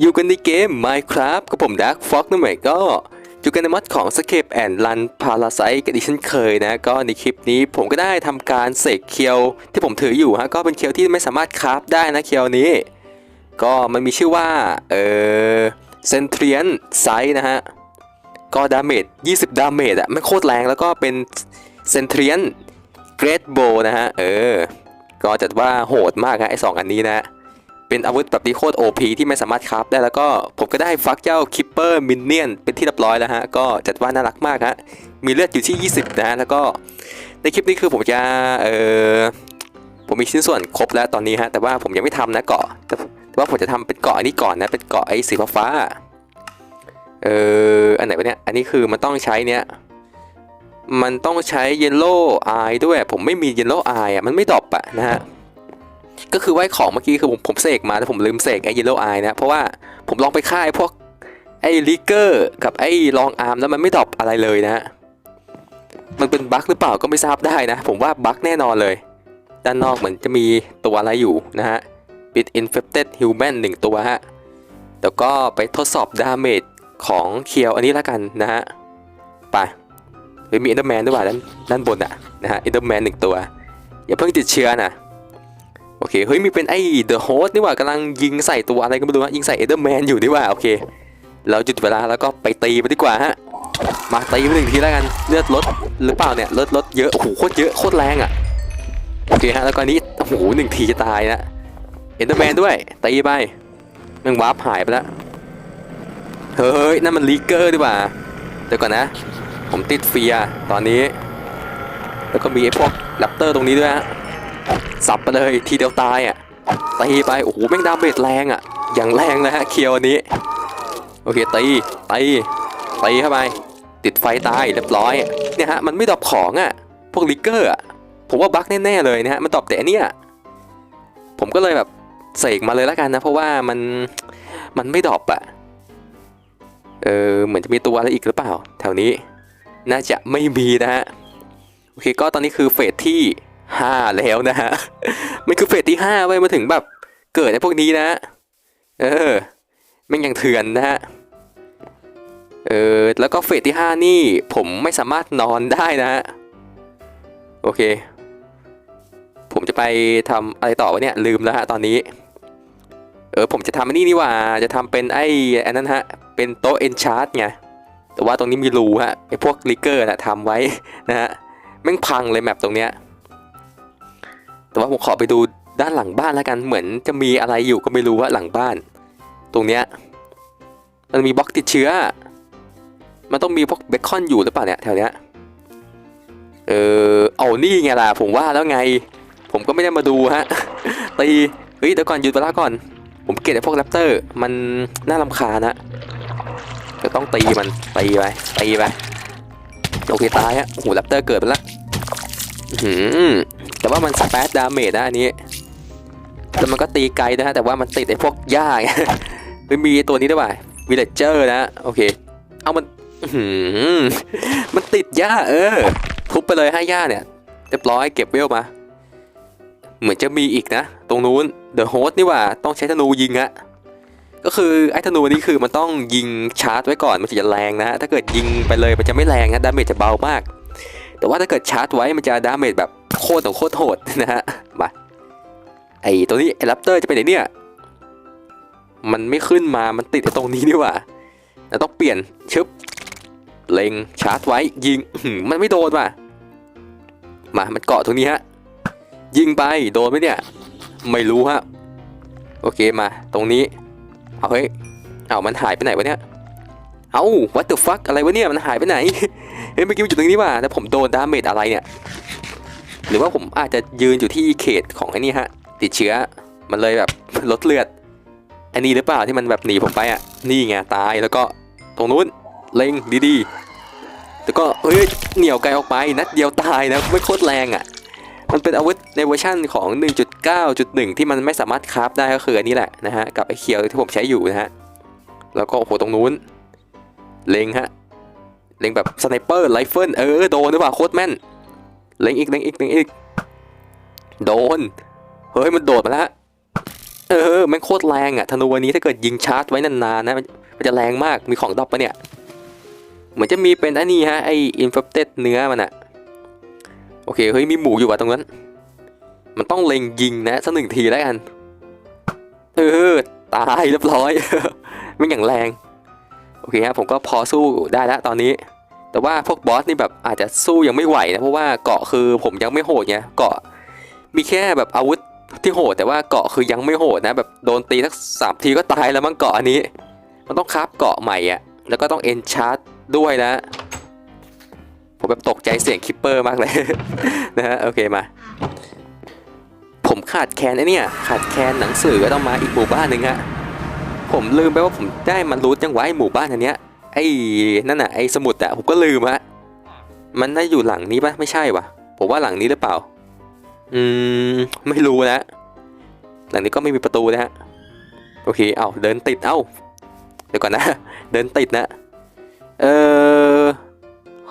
อยู่กันในเกม Minecraft กับผม Dark Fox นั่นหมายก็อยู่กันในมัดของ Escape and Run Parasite กันดิฉันเคยนะ ก็ในคลิปนี้ผมก็ได้ทำการเสกเคียวที่ผมถืออยู่ฮะ ก็เป็นเคียวที่ไม่สามารถคราฟได้นะเคียวนี้ ก็มันมีชื่อว่า เออเซนเทียนไซนะฮะ ก็ดาเมจ 20 ดาเมจอะไม่โคตรแรงแล้วก็เป็นเซนเทียนเกรดโบนะฮะ เออ ก็จัดว่าโหดมากฮะไอสองอันนี้นะ เป็นอาวุธแบบที่โคตร OP ที่ไม่สามารถคราฟได้แล้วก็ผมก็ได้ฟักเจ้าคิปเปอร์มินเนี่ยนเป็นที่เรียบร้อยแล้วฮะ ก็จัดว่าน่ารักมากฮะ มีเลือดอยู่ที่ 20 นะฮะแล้วก็ในคลิปนี้คือผมจะเออผมมีชิ้นส่วนครบแล้วตอนนี้ฮะ แต่ว่าผมยังไม่ทำนะเกาะแต่ว่าผมจะทำเป็นเกาะอันนี้ก่อนนะ เป็นเกาะไอ้สีฟ้าเอออันไหนวะเนี่ย อันนี้คือมันต้องใช้เนี่ยมันต้องใช้เยลโล่อายด้วย ผมไม่มีเยลโล่อายอะ มันไม่ดรอปอะนะฮะ ก็คือว่าของเมื่อกี้คือผมผมเสกมาแต่ผมลืมเสกไอ้เยลโลอายนะเพราะว่าผมลองไปค่ายพวกไอ้ลิเกอร์กับไอ้ลองอาร์มแล้วมันไม่ดรอปอะไรเลยนะฮะมันเป็นบั๊กหรือเปล่าก็ไม่ทราบได้นะ ผมว่าบั๊กแน่นอนเลย ด้านนอกเหมือนจะมีตัวอะไรอยู่นะฮะปิด infected human หนึ่งตัวฮะแล้วก็ไปทดสอบดาเมจของเคียวอันนี้แล้วกันนะฮะไปเฮ้ยมี Enderman ด้วยว่ะด้านด้านบนอะนะฮะ Enderman หนึ่งตัว อย่าเพิ่งติดเชื้อนะ โอเค เฮ้ย มีเป็นไอ้ The Host นี่ว่ากำลังยิงใส่ตัวอะไรก็ไม่รู้นะยิงใส่ Enderman อยู่นี่ว่าโอเค เราหยุดเวลาแล้วก็ไปตีมันดีกว่าฮะ มาตีไปหนึ่งทีแล้วกัน เลือดลดหรือเปล่าเนี่ยลดลดเยอะ โอ้โห โคตรเยอะ โคตรแรงอะโอเคฮะ แล้วก็นี้ โอ้โหหนึ่งทีจะตายนะ Enderman ด้วย ตีไปแม่งวาร์ปหายไปแล้ว เฮ้ย นั่นมันลีเกอร์ดีกว่า เดี๋ยวก่อนนะ ผมติดเฟียตอนนี้ แล้วก็มีไอ้พวกแรปเตอร์ตรงนี้ด้วยฮะ สับไปเลยทีเดียวตายอะตีไปโอ้โหแม่งดาเมจแรงอะ อย่างแรงนะฮะเคียวอันนี้ โอเคตีตีตีเข้าไปติดไฟตายเรียบร้อยเนี่ยฮะมันไม่ดอปของอะพวกลิกเกอร์อะผมว่าบั๊กแน่ๆเลยนะฮะมันดรอปแต่อันเนี้ยผมก็เลยแบบเสกมาเลยล้วกันนะ เพราะว่ามันมันไม่ดอปอะเออเหมือนจะมีตัวอะไรอีกหรือเปล่า แถวนี้ น่าจะไม่มีนะฮะโอเคก็ตอนนี้คือเฟสที่ 5แล้วนะฮะ มันคือเฟสที่5ไว้มาถึงแบบเกิดไอ้พวกนี้นะ เออม่งยังเถื่อนนะฮะ เออ แล้วก็เฟสที่5นี่ผมไม่สามารถนอนได้นะฮะ โอเค ผมจะไปทำอะไรต่อวะเนี่ย ลืมแล้วฮะตอนนี้ เออ ผมจะทำอันนี้นี่ว่า จะทำเป็นไอ้อันนั้นฮะ เป็นโต๊ะเอนชาร์ตไง แต่ว่าตรงนี้มีรูฮะ ไอ้พวกลิกเกอร์นะทำไว้นะฮะ แม่งพังเลยแมปตรงเนี้ย แต่ว่าผมขอไปดูด้านหลังบ้านแล้วกันเหมือนจะมีอะไรอยู่ก็ไม่รู้ว่าหลังบ้าน ตรงเนี้ยมันมีบล็อกติดเชื้อ มันต้องมีพวกเบคอนอยู่หรือเปล่าเนี่ยแถวเนี้ยเออเอานี่ไงล่ะผมว่าแล้วไง ผมก็ไม่ได้มาดูฮะตีเฮ้ยเดี๋ยวก่อนหยุดเวลาก่อน ผมเกลียดไอ้พวกแรปเตอร์ มันน่ารำคาญนะจะต้องตีมันตีไปตีไปโอเคตายฮะโอ้โหแรปเตอร์เกิดไปแล้วหือ แต่ว่ามันสเปซดาเมจนะอันนี้แล้วมันก็ตีไกลนะฮะแต่ว่ามันติดไอ้พวกหญ้าไงไม่มีตัวนี้ด้วยว่ะวิลเลจเจอร์นะโอเคเอามันมันติดหญ้าเออทุบไปเลยให้หญ้าเนี่ยเรียบร้อยเก็บเวลมาเหมือนจะมีอีกนะ ตรงนู้นเดอะโฮสนี่ว่าต้องใช้ธนูยิงอะก็คือไอ้ธนูนี่คือมันต้องยิงชาร์จไว้ก่อนมันถึงจะแรงนะฮะถ้าเกิดยิงไปเลยมันจะไม่แรงนะดาเมจจะเบามาก แต่ว่าถ้าเกิดชาร์จไว้มันจะดาเมจแบบ โคตรของโคตรโหดนะฮะ มา ไอ้ตัวนี้ไอแรปเตอร์จะไปไหนเนี่ย มันไม่ขึ้นมา มันติดตรงนี้นี่หว่าเราต้องเปลี่ยนชึบ เล็งชาร์จไว้ยิง มันไม่โดนว่ะ มา มันเกาะตรงนี้ฮะ ยิงไปโดนไหมเนี่ย ไม่รู้ฮะ โอเคมา ตรงนี้ เอาเฮ้ย เอามันหายไปไหนวะเนี่ย เอา what the fuck อะไรวะเนี่ย มันหายไปไหน เฮ้ยเมื่อกี้มันอยู่ตรงนี้ว่ะแต่ผมโดนดาเมจอะไรเนี่ย หรือว่าผมอาจจะยืนอยู่ที่เขตของไอ้นี่ฮะ ติดเชื้อ มันเลยแบบลดเลือด อันนี้หรือเปล่าที่มันแบบหนีผมไปอะ นี่ไงตายแล้วก็ตรงนู้นเล็งดีๆ แล้วก็เฮ้ยเหนี่ยวไกลออกไปนัดเดียวตายนะไม่โคตรแรงอะ มันเป็นอาวุธในเวอร์ชั่นของ 1.9.1 ที่มันไม่สามารถคราฟได้ก็คืออันนี้แหละนะฮะกับไอ้เคียวที่ผมใช้อยู่นะฮะ แล้วก็โอ้โหตรงนู้น เล็งฮะ เล็งแบบสไนเปอร์ไรเฟิลเออโดนหรือเปล่าโคตรแม่น เล็งอีกเล็งอีกเล็งอีก โดน เฮ้ยมันโดดมาแล้วเออแม่งโคตรแรงอะธนูวันนี้ถ้าเกิดยิงชาร์จไว้นานๆนะมันจะแรงมากมีของดรอปปะเนี่ย เหมือนจะมีเป็นอันนี้ฮะไออินฟ e เต็ดเนื้อมันอะโอเคเฮ้ยมีหมูอยู่ว่ะตรงนั้น มันต้องเล็งยิงนะสักหนึ่งทีแล้วกัน เออตายเรียบร้อยไม่อย่างแรง โอเคครับผมก็พอสู้ได้แล้วตอนนี้ แต่ว่าพวกบอสนี่แบบ อาจจะสู้ยังไม่ไหวนะเพราะว่าเกาะคือผมยังไม่โหดไงเกาะมีแค่แบบอาวุธที่โหดแต่ว่าเกาะคือยังไม่โหดนะ แบบโดนตีสักสามทีก็ตายแล้วมั้งเกาะอันนี้ มันต้องคราฟเกาะใหม่อะแล้วก็ต้องเอนชาร์ดด้วยนะ ผมแบบตกใจเสียงคิปเปอร์มากเลย นะฮะโอเคมา ผมขาดแคลนไอเนี่ย ขาดแคลนหนังสือก็ต้องมาอีกหมู่บ้านหนึ่งฮะผมลืมไปว่าผมได้มันรูทยังไว้หมู่บ้านอันเนี้ยไอ้นั่นน่ะไอ้สมุดอะผมก็ลืมฮะ มันน่าอยู่หลังนี้ปะไม่ใช่วะผมว่าหลังนี้หรือเปล่า อืม ไม่รู้นะหลังนี้ก็ไม่มีประตูนะฮะโอเค เอาเดินติด เอ้า เดี๋ยวก่อนนะ เดินติดนะ เออ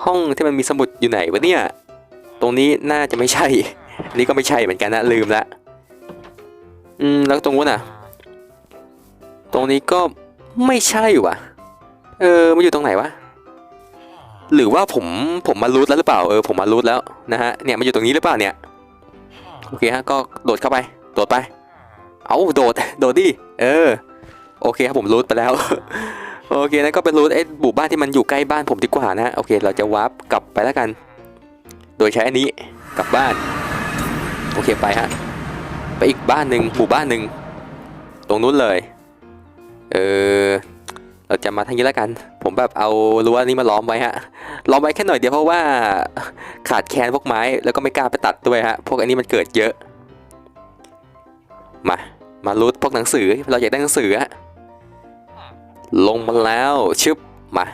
ห้องที่มันมีสมุดอยู่ไหนวะเนี่ย ตรงนี้น่าจะไม่ใช่นนี้ก็ไม่ใช่เหมือนกันนะ ลืมละ อืม แล้วตรงนู้นอะ ตรงนี้ก็ไม่ใช่ว่ะเออ มันอยู่ตรงไหนวะ หรือว่าผมผมมารูทแล้วหรือเปล่าเออผมมารูทแล้วนะฮะเนี่ยมันอยู่ตรงนี้หรือเปล่าเนี่ยโอเคฮะก็โดดเข้าไปโดดไป เอาโดดโดดดิเออโอเคครับผมรูทไปแล้วโอเคนะก็เป็นรูทไอ้หมู่บ้านที่มันอยู่ใกล้บ้านผมดีกว่านะโอเค เราจะวาร์ปกลับไปแล้วกัน โดยใช้อันนี้กลับบ้าน โอเคไปฮะไปอีกบ้านหนึ่งหมู่บ้านหนึ่งตรงนู้นเลย เออเราจะมาทางนี้แล้วกัน ผมแบบเอารั้วนี้มาล้อมไว้ฮะ ล้อมไว้แค่หน่อยเดียวเพราะว่าขาดแคลนพวกไม้แล้วก็ไม่กล้าไปตัดด้วยฮะ พวกอันนี้มันเกิดเยอะ มา มารูทพวกหนังสือ เราอยากได้หนังสือฮะ ลงมาแล้วชึบ มา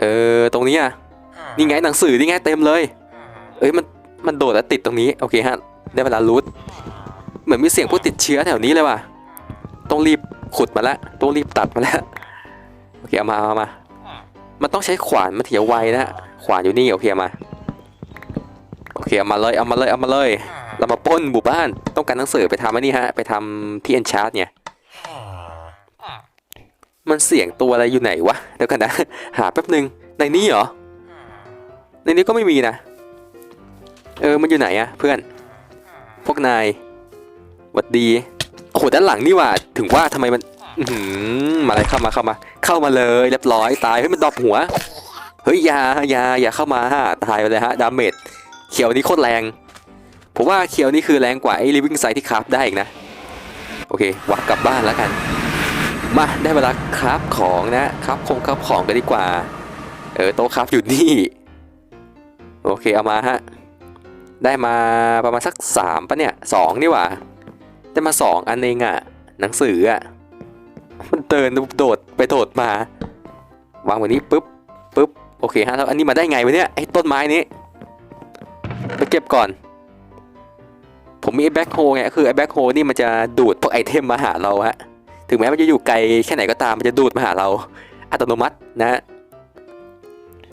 เออ ตรงนี้อะ นี่ไงหนังสือนี่ไงเต็มเลย เอ้ยมัน มันโดดแล้วติดตรงนี้ โอเคฮะ ได้เวลารูทเหมือนมีเสียงผู้ติดเชื้อแถวนี้เลยว่ะ ต้องรีบขุดมาและต้องรีบตัดมาแล้ว เคเอามาเอามามันต้องใช้ขวานมันถึงจะไวนะฮะขวานอยู่นี่โอเคเอามาโอเคเอามาเลยเอามาเลยเอามาเลย เรามาปล้นหมู่บ้านต้องการหนังสือไปทำอันนี้ฮะ ไปทำที่เอนชาร์ดเนี่ยมันเสียงตัวอะไรอยู่ไหนวะเดี๋ยวกันนะ หาแป๊บหนึ่งในนี้เหรอ ในนี้ก็ไม่มีนะ เออมันอยู่ไหนอะเพื่อน พวกนายหวัดดีโอ้โหด้านหลังนี่หว่าถึงว่าทำไมมันอื้อหือ มาเลยเข้ามาเข้ามา เข้ามาเลยเรียบร้อยตายเฮ้ยมันดรอปหัวเฮ้ยยายาอย่าเข้ามาฮะตายไปเลยฮะดาเมจเขียวนี้โคตรแรงผมว่าเขียวนี่คือแรงกว่าไอ้ลิฟวิ่งไซที่คราฟได้อีกนะ โอเควักกลับบ้านแล้วกัน มาได้เวลาคราฟของนะคราฟคงคราฟของกันดีกว่า เออโต๊ะคราฟอยู่นี่ โอเคเอามาฮะได้มาประมาณสักสามปะเนี่ยสองนี่หว่าได้มาสองอันเองอะหนังสืออะ เดินโดดไปโดดมา วางไว้นี้ปุ๊บปุ๊บโอเคฮะแล้วอันนี้มาได้ไงวะเนี่ยไอ้ต้นไม้นี้ไปเก็บก่อน ผมมีไอ้แบ็คโฮไงคือไอ้แบ็คโฮนี่มันจะดูดพวกไอเทมมาหาเราฮะถึงแม้มันจะอยู่ไกลแค่ไหนก็ตามมันจะดูดมาหาเรา อัตโนมัตินะ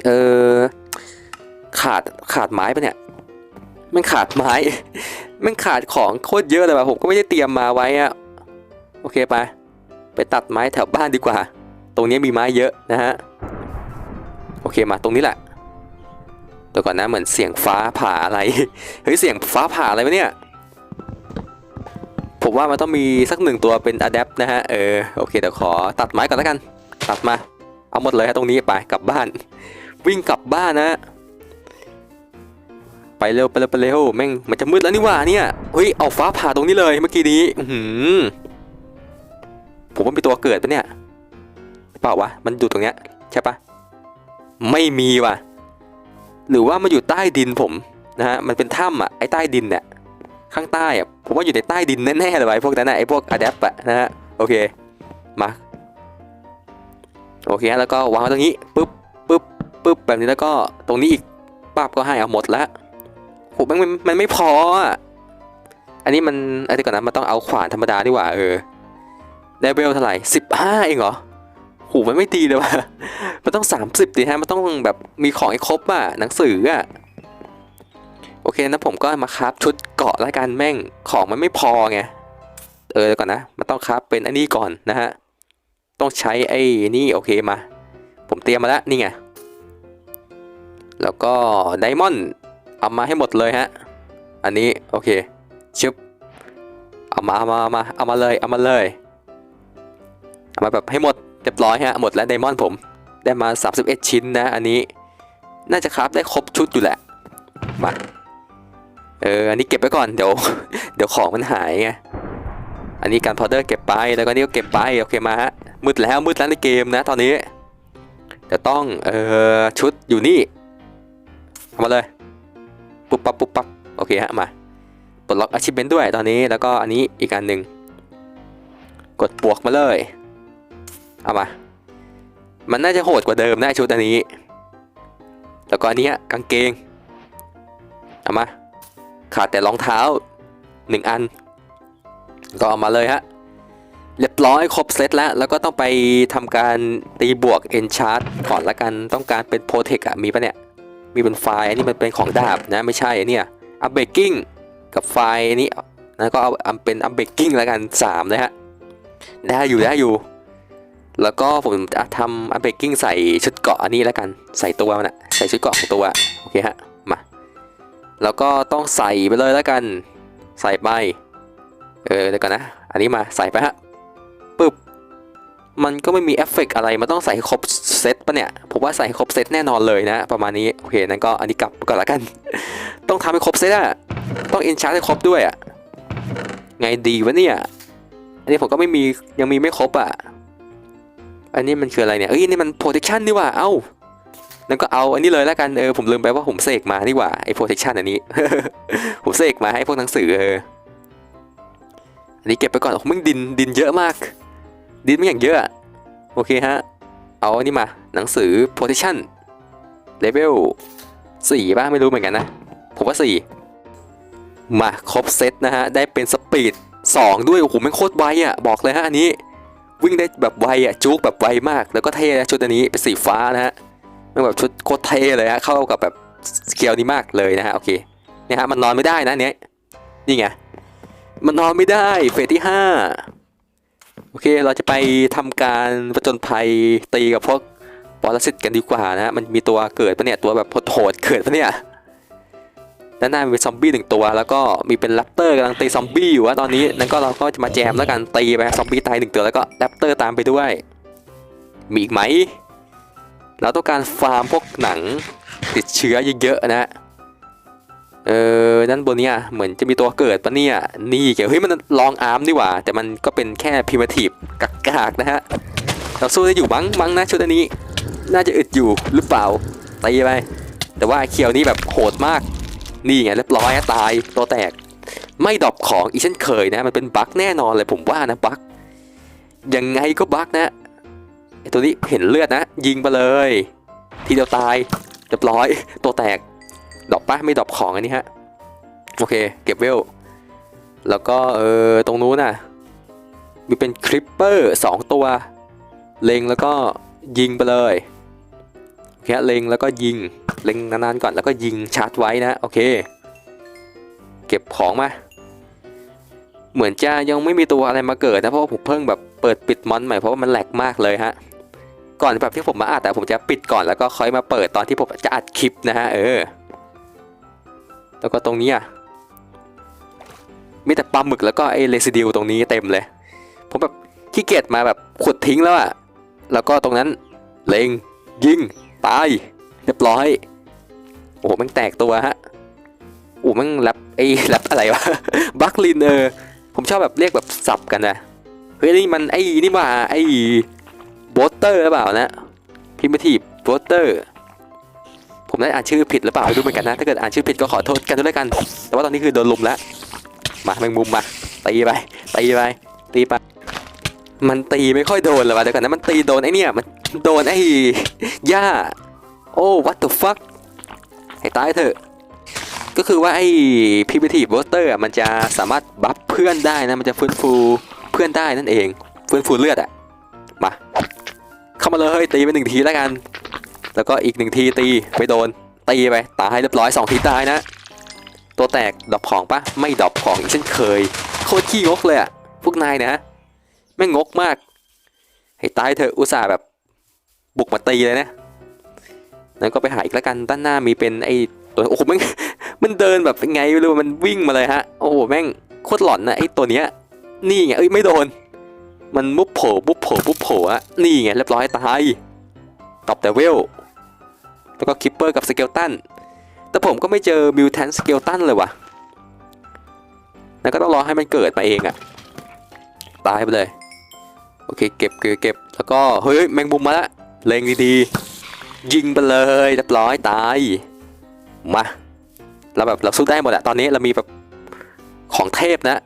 เออขาดขาดไม้ปะเนี่ยมันขาดไม้ มันขาดของโคตรเยอะเลยว่ะผมก็ไม่ได้เตรียมมาไว้อะโอเคไป ไปตัดไม้แถวบ้านดีกว่า ตรงนี้มีไม้เยอะนะฮะ โอเคมาตรงนี้แหละเดี๋ยวก่อนนะเหมือนเสียงฟ้าผ่าอะไร เฮ้ยเสียงฟ้าผ่าอะไรวะเนี่ย ผมว่ามันต้องมีสักหนึ่งตัวเป็นอะแดปนะฮะ เออโอเคเดี๋ยวขอตัดไม้ก่อนแล้วกัน ตัดมา เอาหมดเลยฮะตรงนี้ไปกลับบ้าน วิ่งกลับบ้านนะไปเร็วไปเร็วไปเร็วแม่งมันจะมืดแล้วนี่ว่าเนี่ยเฮ้ยเอาฟ้าผ่าตรงนี้เลยเมื่อกี้นี้ อือหือ ผมว่ามีตัวเกิดปะเนี่ยเปล่าวะมันอยู่ตรงเนี้ยใช่ปะไม่มีว่ะ หรือว่ามันอยู่ใต้ดินผมนะฮะมันเป็นถ้ำอะไอ้ใต้ดินเนี่ยข้างใต้อะผมว่าอยู่ในใต้ดินแน่ๆเลยว่ะไอ้พวกนั้นน่ะไอ้พวกอะแดปอะนะฮะโอเคมาโอเคฮะแล้วก็วางไว้ตรงนี้ปุ๊บปุ๊บปุ๊บแบบนี้แล้วก็ตรงนี้อีกปั๊บก็ให้เอาหมดแล้วโหมันมันมันไม่พออะอันนี้มันอะไรก่อนนะมันต้องเอาขวานธรรมดาดีกว่าเออ ไดเวลเท่าไหร่สิบห้าเองเหรอโหมันไม่ดีเลยว่ะมันต้องสามสิบดิฮะมันต้องแบบมีของให้ครบอะหนังสืออะโอเคนะผมก็มาคราฟชุดเกาะล้วกันแม่งของมันไม่พอไงเออเดี๋ยวก่อนนะมันต้องครับเป็นอันนี้ก่อนนะฮะต้องใช้ไอ้นี่โอเคมา ผมเตรียมมาแล้วนี่ไงแล้วก็ไดมอนด์เอามาให้หมดเลยฮะอันนี้โอเคชึบเอามาเอามาเอามาเอามาเลยเอามาเลย เอามาแบบให้หมดเรียบร้อยฮะหมดแล้วไดมอนด์ผมได้มา 31 ชิ้นนะ อันนี้ น่าจะครับได้ครบชุดอยู่แหละมาเอออันนี้เก็บไว้ก่อนเดี๋ยวเดี๋ยวของมันหายไงอันนี้การพอเดอร์เก็บไปแล้วก็นี่ก็เก็บไปโอเคมาฮะมืดแล้วมืดแล้วในเกมนะ ตอนนี้เดี๋ยวต้องเออชุดอยู่นี่เอามาเลยปุ๊บปั๊บปุ๊บปั๊บโอเคฮะมาปลดล็อก achievement ด้วยตอนนี้แล้วก็อันนี้อีกอันหนึ่งกดบวกมาเลย เอามา มันน่าจะโหดกว่าเดิมนะชุดอันนี้ แล้วก็อันนี้กางเกง เอามา ขาดแต่รองเท้าหนึ่งอัน ก็เอามาเลยฮะ เรียบร้อยครบเซตแล้ว แล้วก็ต้องไปทำการตีบวก enchant ก่อนละกัน ต้องการเป็น protect อะมีปะเนี่ย มีเป็นไฟล์อันนี้มันเป็นของดาบนะ ไม่ใช่เนี่ยอัพเบกกิ้งกับไฟล์อันนี้นะก็เอาเป็นอัพเบกกิ้งละกัน3เลยฮะได้อยู่ได้อยู่ แล้วก็ผมจะทำอัพเบกกิ้งใส่ชุดเกาะอันนี้แล้วกันใส่ตัวมันอะใส่ชุดเกาะของตัวโอเคฮะมาแล้วก็ต้องใส่ไปเลยแล้วกัน ใส่ไปเออเดี๋ยวก่อนนะ อันนี้มาใส่ไปฮะปึ๊บมันก็ไม่มีเอฟเฟกต์อะไรมันต้องใส่ครบเซตปะเนี่ยผมว่าใส่ครบเซตแน่นอนเลยนะ ประมาณนี้โอเคนั้นก็อันนี้กลับก่อนละกัน ต้องทำให้ครบเซตอะต้องอินชาร์ให้ครบด้วยอะไงดีวะเนี่ยอันนี้ผมก็ไม่มียังมีไม่ครบอะ อันนี้มันคืออะไรเนี่ยเอ้ยนี่มัน protection นี่ว่าเอ้านั้นก็เอาอันนี้เลยแล้วกันเออผมลืมไปว่าผมเสกมานี่ว่าไอ้ protection อันนี้ ผมเสกมาให้พวกหนังสือเอออันนี้เก็บไปก่อนโอ้มึงดินดินเยอะมาก ดินไม่อย่างเยอะโอเคฮะเอาอันนี้มาหนังสือ position level สี่ป่ะไม่รู้เหมือนกันนะผมว่าสี่มาครบเซตนะฮะได้เป็นสปีดสองด้วยโอ้โหแม่งโคตรไวอะบอกเลยฮะอันนี้ วิ่งได้แบบไวอะจุกแบบไวมาก แล้วก็เท่นะชุดอันนี้เป็นสีฟ้านะฮะมันแบบชุดโคตรเท่เลยฮะเข้ากับแบบสเกลนี้มากเลยนะฮะโอเคเนี่ยฮะมันนอนไม่ได้นะเนี้ยนี่ไงมันนอนไม่ได้เฟสที่ห้าโอเคเราจะไปทำการประจนภัยตีกับพวกปรสิตกันดีกว่านะมันมีตัวเกิดปะเนี่ยตัวแบบโหดเกิดปะเนี่ย ด้านหน้ามีซอมบี้หนึ่งตัว แล้วก็มีเป็นแรปเตอร์กำลังตีซอมบี้อยู่วะตอนนี้นั่นก็เราก็จะมาแจมแล้วกันตีไปซอมบี้ตายหนึ่งตัวแล้วก็แรปเตอร์ตามไปด้วย มีอีกไหม เราต้องการฟาร์มพวกหนังติดเชื้อเยอะๆนะเออด้านบนเนี่ยเหมือนจะมีตัวเกิดปะเนี่ย นี่เกี่ยวเฮ้ยมันลองอาร์มดีกว่า แต่มันก็เป็นแค่พิมพ์ทีฟกากๆนะฮะเราสู้ได้อยู่มั้งมั้งนะชุดอันนี้ น่าจะอึดอยู่หรือเปล่าตีไปแต่ว่าเคียวนี้แบบโหดมาก นี่ไงเรียบร้อยตายตัวแตก ไม่ดรอปของอีกเช่นเคยนะ มันเป็นบั๊กแน่นอนเลยผมว่านะบั๊กยังไงก็บั๊กนะไอตัวนี้เห็นเลือดนะ ยิงไปเลย ทีเดียวตายเรียบร้อย ตัวแตกดรอปปะไม่ดรอปของอันนี้ฮะโอเค เก็บเวล แล้วก็เออตรงนู้นน่ะมีเป็นคริปเปอร์สองตัว เล็งแล้วก็ยิงไปเลยโอเคเล็งแล้วก็ยิง เล็งนานๆก่อนแล้วก็ยิงชาร์จไว้นะโอเค เก็บของมา เหมือนจะยังไม่มีตัวอะไรมาเกิดนะเพราะว่าผมเพิ่งแบบเปิดปิดมอนใหม่เพราะว่ามันแหลกมากเลยฮะก่อนแบบที่ผมมาอัดแต่ผมจะปิดก่อนแล้วก็ค่อยมาเปิดตอนที่ผมจะอัดคลิปนะฮะเออ แล้วก็ตรงนี้อะมีแต่ปลาหมึกแล้วก็ไอ้เรซิดิวตรงนี้เต็มเลย ผมแบบขี้เกียจมาแบบขุดทิ้งแล้วอะ แล้วก็ตรงนั้นเล็งยิงตายเรียบร้อย โอ้โหมันแตกตัวฮะโอ้มันแรปไอ้แรปอะไรวะบัคลินเออผมชอบแบบเรียกแบบสับกันนะเฮ้ยนี่มันไอ้นี่มาไอ้โบสเตอร์หรือเปล่านะพิมพ์ทีฟโบสเตอร์ผมได้อ่านชื่อผิดหรือเปล่าไม่รู้เหมือนกันนะถ้าเกิดอ่านชื่อผิดก็ขอโทษกันด้วยกัน แต่ว่าตอนนี้คือโดนลุมแล้วมาแมงมุมมาตีไปตีไปตีไปมันตีไม่ค่อยโดนเลยวะเดี๋ยวก่อนนะมันตีโดนไอ้เนี่ยมันโดนไอ้หญ้าโอ้ what the fuck ให้ตายเถอะ ก็คือว่าไอ้ primitive booster อะมันจะสามารถบัฟเพื่อนได้นะ มันจะฟื้นฟูเพื่อนได้นั่นเอง ฟื้นฟูเลือดอะมา เข้ามาเลยตีไปหนึ่งทีแล้วกัน แล้วก็อีกหนึ่งทีตีไม่โดน ตีไปตายเรียบร้อยสองทีตายนะ ตัวแตกดรอปของปะไม่ดรอปของอีกเช่นเคย โคตรขี้งกเลยอะพวกนายนะแม่งงกมาก ให้ตายเถอะอุตส่าห์แบบบุกมาตีเลยนะ นั้นก็ไปหาอีกแล้วกันด้านหน้ามีเป็นไอ้ตัวโอ้โหแม่งมันเดินแบบไงไม่รู้มันวิ่งมาเลยฮะโอ้โหแม่งโคตรหลอนนะไอ้ตัวเนี้ยนี่ไงเอ้ยไม่โดน มันมุบโผล่มุบโผล่มุบโผล่อะนี่ไงเรียบร้อยตายตอบแต่เวลแล้วก็คิปเปอร์กับสเกลตันแต่ผมก็ไม่เจอมิวแทนสเกลตันเลยวะแล้วก็ต้องรอให้มันเกิดมาเองอะตายไปเลย โอเคเก็บเก็บเก็บแล้วก็เฮ้ยแมงมุมมาละเลงดีๆ ยิงไปเลยเรียบร้อยตายมาเราแบบเราสู้ได้หมดอะตอนนี้เรามีแบบของเทพนะ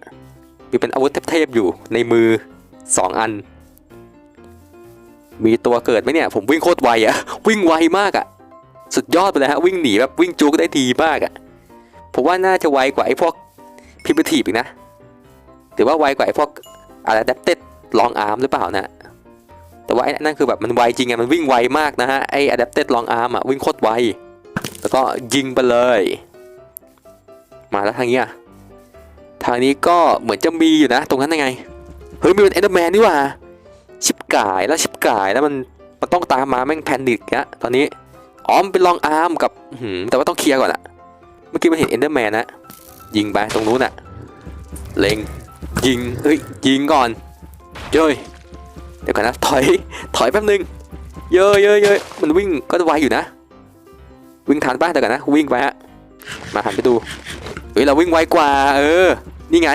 มีเป็นอาวุธเทพๆอยู่ในมือสองอัน มีตัวเกิดไหมเนี่ย ผมวิ่งโคตรไวอะวิ่งไวมากอะสุดยอดไปเลยฮะวิ่งหนีแบบวิ่งจูกได้ดีมากอะผมว่าน่าจะไวกว่าไอ้พวกพิมพ์ทีบอีกนะถือว่าไวกว่าไอ้พวกอะไรดับเต็ดลองอาร์มหรือเปล่านะ แต่ว่าไอ้นั่นคือแบบมันไวจริงไงมันวิ่งไวมากนะฮะไอ้ adapted long arm อะวิ่งโคตรไว แล้วก็ยิงไปเลย มาแล้วทางนี้อะทางนี้ก็เหมือนจะมีอยู่นะ ตรงนั้นยังไงเฮ้ยมีเป็นเอ d เดอร์แมนนี่ว่าชิบกายแล้วชิบกายแล้วมันมันต้องตามมาแม่งแพนดิกอะตอนนี้อ๋อมเป็นลองอาร์มกับหืมแต่ว่าต้องเคลียร์ก่อนอะเมื่อกี้มันเห็นเอ็นเดอร์แมนนะยิงไปตรงนู้นอะเล็งยิงเฮ้ยยิงก่อนเย้ย เดี๋ยวก่อนนะ ถอย ถอยแป๊บนึง เย้ยเย้ยเย้ยมันวิ่งก็ไวอยู่นะ วิ่งทันป้ะเดี๋ยวก่อนนะ วิ่งไปฮะ มาหันไปดู เฮ้ย เราวิ่งไวกว่า เออ นี่ไง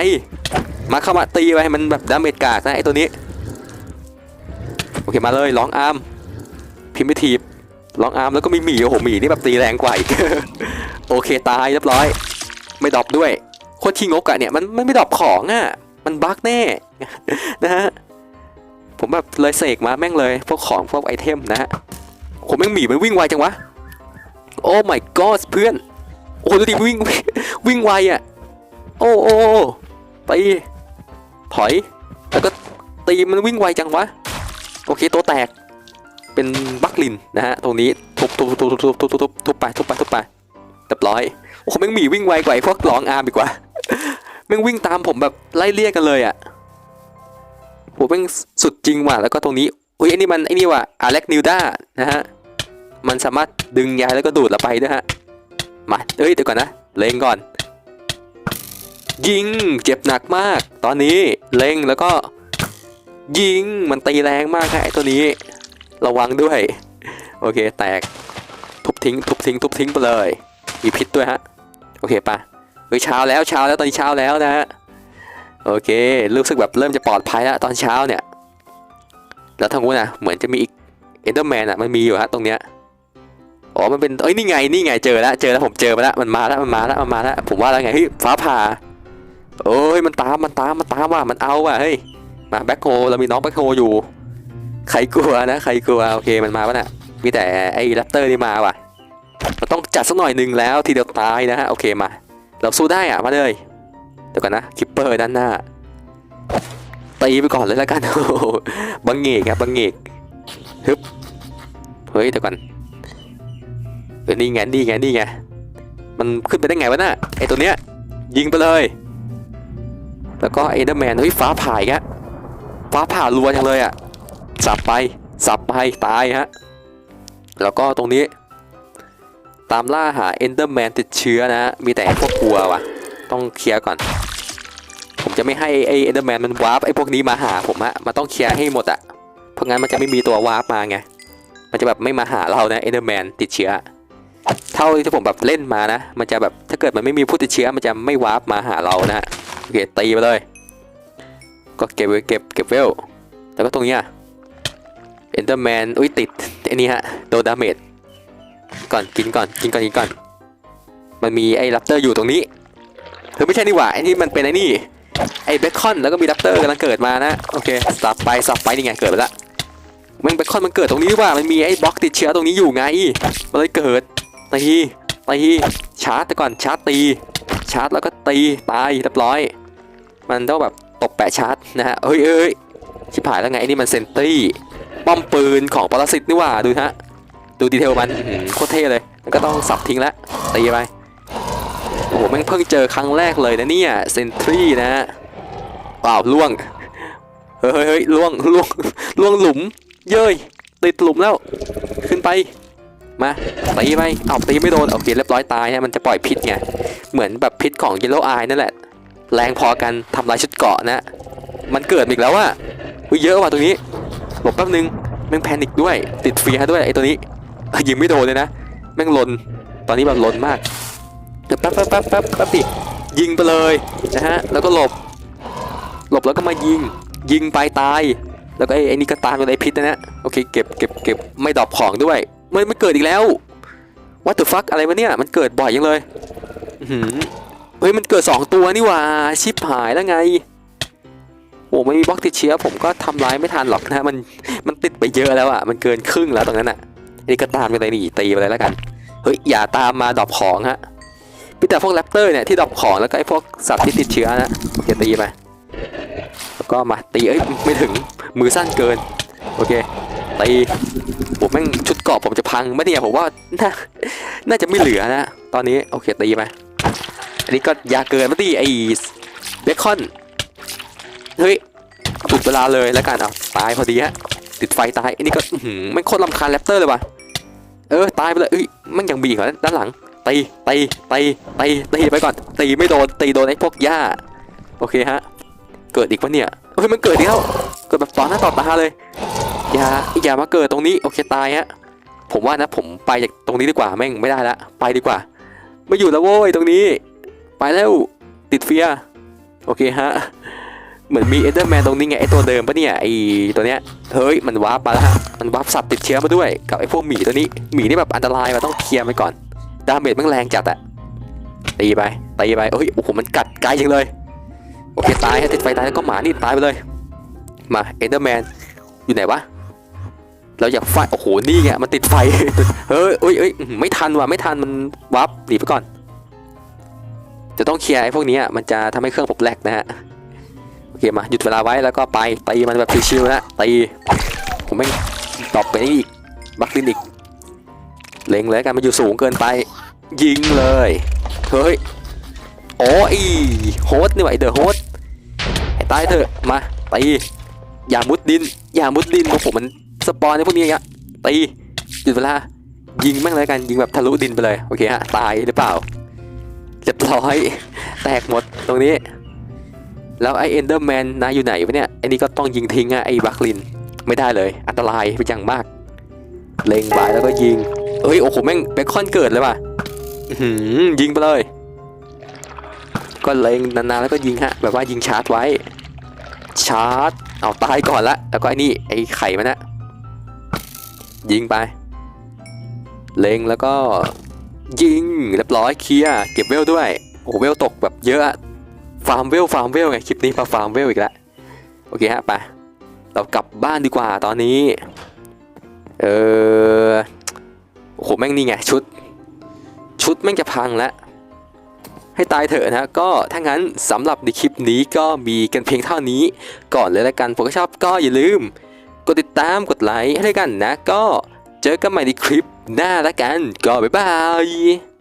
มาเข้ามาตีไปให้มันแบบดาเมจกากนะไอตัวนี้ โอเคมาเลยร้องอาร์ม พิมพ์ไปทีบร้องอาร์มแล้วก็มีหมีโอ้โหหมีนี่แบบตีแรงกว่าอีก โอเคตายเรียบร้อย ไม่ดรอปด้วย โคตรขี้งกอะเนี่ยมันมันไม่ดรอปของอะมันบั๊กแน่นะฮะ ผมแบบเลยเสกมาแม่งเลย พวกของพวกไอเทมนะฮะโหแม่งหมีมันวิ่งไวจังวะ โอ้ my god เพื่อน โอ้โหดูดิวิ่งวิ่งไวอะโอ้โอ้โอ้ตีถอย แล้วก็ตีมันวิ่งไวจังวะ โอเคตัวแตก เป็นบัคลินนะฮะตรงนี้ทุบทุบทุบทุบทุบทุบทุบทุบไปทุบไปทุบไปเรียบร้อย โอ้แม่งหมีวิ่งไวกว่าไอพวกร้องอาร์มอีกว่าแม่งวิ่งตามผมแบบไล่เลี่ยกันเลยอะ โหแม่งสุดจริงว่ะแล้วก็ตรงนี้อุ้ยอันนี้มันไอ้นี่ว่ะอาเล็กนิวด้านะฮะมันสามารถดึงย้ายแล้วก็ดูดเราไปด้วยฮะมาเอ้ยเดี๋ยวก่อนนะเล็งก่อน ยิงเจ็บหนักมาก ตอนนี้เล็งแล้วก็ ยิงมันตีแรงมากฮะไอ้ตัวนี้ ระวังด้วย โอเคแตกทุบทิ้ง ทุบทิ้ง ทุบทิ้งไปเลยมีพิษด้วยฮะโอเคปะเฮ้ยเช้าแล้วเช้าแล้วตอนนี้เช้าแล้วนะฮะ โอเค รู้สึกแบบเริ่มจะปลอดภัยแล้วตอนเช้าเนี่ย แล้วทางนู้นนะเหมือนจะมีอีกเอ็นเดอร์แมนอะมันมีอยู่ฮะตรงเนี้ยอ๋อมันเป็นเอ้ยนี่ไงนี่ไงเจอแล้วเจอแล้วผมเจอมาแล้วมันมาแล้วมันมาแล้วมันมาแล้วผมว่าแล้วไงเฮ้ยฟ้าผ่าโอ้ยมันตามมันตามมันตามว่ะมันเอาว่ะเฮ้ยมาแบ็คโฮเรามีน้องแบ็คโฮอยู่ใครกลัวนะใครกลัวโอเคมันมาปะน่ะมีแต่ไอ้แรปเตอร์นี่มาว่ะเราต้องจัดสักหน่อยหนึ่งแล้วทีเดียวตายนะฮะโอเคมา เราสู้ได้อะมาเลย ดี๋ยวก่อนนะคิปเปอร์ด้านหน้าตีไปก่อนเลยแล้วกันโอ้โหบังเงกครับบังเงกฮึบเฮ้ยเดี๋ยวก่อนเออนี่ไงนี่ไงนี่ไงมันขึ้นไปได้ไงวะน่ะไอตัวเนี้ยยิงไปเลย แล้วก็เอเดอร์แมนเฮ้ยฟ้าผ่าอีกะฟ้าผ่ารัวจังเลยอะสับไปสับไปตายฮะแล้วก็ตรงนี้ ตามล่าหาเอนเดอร์แมนติดเชื้อนะมีแต่พวกกลัวว่ะ ต้องเคลียร์ก่อน ผมจะไม่ให้ไอเอนเดอร์แมนมันวาร์ปไอพวกนี้มาหาผมอะมันต้องเคลียร์ให้หมดอะเพราะงั้นมันจะไม่มีตัววาร์ปมาไง มันจะแบบไม่มาหาเรานะเอนเดอร์แมนติดเชื้อ เท่าที่ผมแบบเล่นมานะ มันจะแบบถ้าเกิดมันไม่มีผู้ติดเชื้อมันจะไม่วาร์ปมาหาเรานะโอเคตีไปเลย ก็เก็บไว้เก็บเก็บเวลแล้วก็ตรงเนี้ยเอนเดอร์แมนอุ้ยติดไอ้นี่ฮะโดนดาเมจก่อนกินก่อนกินก่อนกินก่อน มันมีไอ้แรปเตอร์อยู่ตรงนี้ เธอไม่ใช่นี่หว่าไอ้นี่มันเป็นไอ้นี่ไอ้เบคอนแล้วก็มีแรปเตอร์กำลังเกิดมานะโอเคสับไปสับไปนี่ไงเกิดไปละแม่งเบคอนมันเกิดตรงนี้หรือว่ามันมีไอ้บล็อกติดเชื้อตรงนี้อยู่ไงมันเลยเกิดตีตีชาร์จแต่ก่อนชาร์จตีชาร์จแล้วก็ตีตายเรียบร้อย มันต้องแบบตบแปะชาร์จนะฮะเฮ้ยเอ้ยชิบหายแล้วไงไอ้นี่มันเซนตรีป้อมปืนของปรสิตนี่หว่าดูฮะดูดีเทลมันอื้อหือโคตรเท่เลยมันก็ต้องสับทิ้งแล้วตีไปโอ้โหแม่งเพิ่งเจอครั้งแรกเลยนะเนี่ยเซนตรีนะฮะเปล่าล่วงเฮ้ยเฮ้ยล่วงล่วงล่วงหลุม เย้ยติดหลุมแล้ว ขึ้นไปมาตีไปเอาตีไม่โดนโอเคเรียบร้อยตายฮะมันจะปล่อยพิษไงเหมือนแบบพิษของ Yellow Eye นั่นแหละ แรงพอกันทำลายชุดเกาะนะ มันเกิดอีกแล้วอะอุ้ยเยอะว่ะตรงนี้หลบแป๊บนึงแม่งแพนิคด้วย ติดเฟียด้วยไอ้ตัวนี้ยิงไม่โดนเลยนะแม่งลนตอนนี้แบบลนมาก เดี๋ยวแป๊บแป๊บแป๊บแป๊บแป๊บดิยิงไปเลยนะฮะแล้วก็หลบ หลบแล้วก็มายิง ยิงไปตาย แล้วก็ไอ้ไอ้นี่ก็ตามไปในพิษนะนะโอเคเก็บเก็บเก็บไม่ดรอปของด้วยมันมันเกิดอีกแล้ว what the fuck อะไรวะเนี่ยมันเกิดบ่อยยังเลยหือเฮ้ยมันเกิด 2 ตัวนี่ว่าชิปหายแล้วไงโอ้ไม่มีบล็อกติดเชื้อผมก็ทำร้ายไม่ทันหรอกนะมันมันติดไปเยอะแล้วอะมันเกินครึ่งแล้วตรงนั้นอะนี่ก็ตามไปเลยนี่ตีไปเลยแล้วกันเฮ้ยอย่าตามมาดรอปของฮะ พี่แต่พวกแรปเตอร์เนี่ยที่ดรอปของแล้วก็ไอ้พวกสัตว์ที่ติดเชื้อนะอย่าตีไปแล้วก็มาตีเอ้ยไม่ถึงมือสั้นเกินโอเคตีผมแม่งชุดเกราะผมจะพังไม่เนี่ยผมว่าน่าน่าจะไม่เหลือนะตอนนี้โอเคตีไปอันนี้ก็ยาเกินมาตีไอ้เบคอนเฮ้ยจุดเวลาเลยแล้วกันเอาตายพอดีฮะติดไฟตายอันนี้ก็หือไม่งโคตรลำคาญแรปเตอร์เลยว่ะเออตายไปเลยเอ้ยแมันยังมีอีกเหรอด้านหลัง ตีตีตีตีตีไปก่อนตีไม่โดนตีโดนไอ้พวกหญ้าโอเคฮะเกิดอีกปะเนี่ยเฮ้ยมันเกิดอีกแล้วเกิดแบบต่อหน้าต่อตาเลยอย่าอย่ามาเกิดตรงนี้โอเคตายฮะผมว่านะผมไปจากตรงนี้ดีกว่าแม่งไม่ได้ละไปดีกว่า ไม่อยู่แล้วโว้ยตรงนี้ ไปแล้วติดเฟียโอเคฮะเหมือนมีเอเดอร์แมนตรงนี้ไงไอตัวเดิมปะเนี่ยไอตัวเนี้ยเฮ้ยมันวาร์ปมาแล้วฮะมันวาร์ปสัตว์ติดเชื้อมาด้วยกับไอพวกหมีตัวนี้หมีนี่แบบอันตรายมาต้องเคลียร์ไปก่อน ดาเมจมันแรงจัดอะตีไปตีไปเฮ้ยโอ้โหมันกัดไกลจังเลยโอเคตายติดไฟตายแล้วก็หมานี่ตายไปเลย มาเอเดอร์แมนอยู่ไหนวะเราอยากไฟโอ้โหนี่ไงมันติดไฟเฮ้ยเอ้ยเอ้ยไม่ทันว่ะไม่ทันมันวับหนีไปก่อน จะต้องเคลียร์ไอ้พวกนี้อะมันจะทำให้เครื่องผมแลกนะฮะโอเคมาหยุดเวลาไว้แล้วก็ไปตีมันแบบชิวๆนะตีผมไม่ตอบไปนี่อีกบักลินอีก เล็งเลยกันมันอยู่สูงเกินไป ยิงเลย เฮ้ยโอ้อีโฮสนี่หว่าไอเดอะโฮสตายเถอะมาตีอย่ามุดดิน อย่ามุดดินพราะผมมันสปอนในพวกนี้อะตีหยุดเวลายิงแม่งเลยกันยิงแบบทะลุดินไปเลยโอเคฮะตายหรือเปล่าเรียบร้อยแตกหมดตรงนี้ แล้วไอเอนเดอร์แมนนายอยู่ไหนวะเนี่ยไอนี่ก็ต้องยิงทิ้งอะไอบัคลินไม่ได้เลย อันตรายเป็นอย่างมาก เล็งไปแล้วก็ยิงเฮ้ยโอ้โหแม่งเบคอนเกิดเลยว่ะหือยิงไปเลย ก็เล็งนานๆแล้วก็ยิงฮะ แบบว่ายิงชาร์จไว้ ชาร์จ เอาตายก่อนละแล้วก็ไอ้นี่ไอ้ไข่มันนะยิงไป เล็งแล้วก็ยิงเรียบร้อยเคลียร์เก็บเวลด้วย โอ้เวลตกแบบเยอะอะฟาร์มเวลฟาร์มเวลไงคลิปนี้มาฟาร์มเวลอีกแล้วโอเคฮะไปเรากลับบ้านดีกว่าตอนนี้ เออโอ้โหแม่งนี่ไงชุด ชุดแม่งจะพังแล้วให้ตายเถอะนะก็ถ้างั้นสำหรับในคลิปนี้ก็มีกันเพียงเท่านี้ ก่อนเลยละกันผมก็ชอบก็อย่าลืม กดติดตามกดไลค์ให้ด้วยกันนะ ก็เจอกันใหม่ในคลิปหน้าละกัน ก็บ๊ายบาย